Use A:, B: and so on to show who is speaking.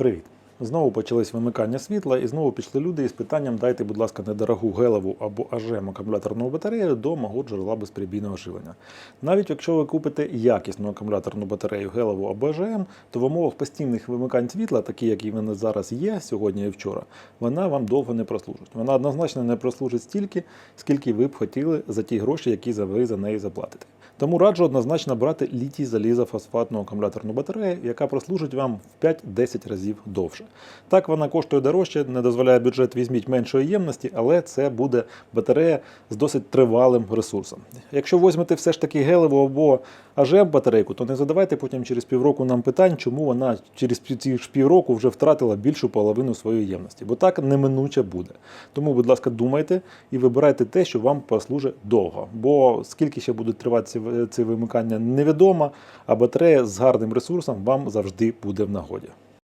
A: Привіт! Знову почались вимикання світла, і знову пішли люди із питанням дайте, будь ласка, недорогу гелеву або АЖМ акумуляторну батарею до мого джерела безперебійного живлення. Навіть якщо ви купите якісну акумуляторну батарею гелеву або АЖМ, то в умовах постійних вимикань світла, такі як і вони зараз є сьогодні і вчора, вона вам довго не прослужить. Вона однозначно не прослужить стільки, скільки ви б хотіли за ті гроші, які ви за неї заплатите. Тому раджу однозначно брати літій залізофосфатну акумуляторну батарею, яка прослужить вам в 5-10 разів довше. Так вона коштує дорожче, не дозволяє бюджет візьміть меншої ємності, але це буде батарея з досить тривалим ресурсом. Якщо візьмете все ж таки гелеву або АЖМ батарейку, то не задавайте потім через півроку нам питань, чому вона через ці ж півроку вже втратила більшу половину своєї ємності, бо так неминуче буде. Тому, будь ласка, думайте і вибирайте те, що вам послужить довго. Бо скільки ще будуть тривати ці, ці вимикання, невідомо, а батарея з гарним ресурсом вам завжди буде в нагоді.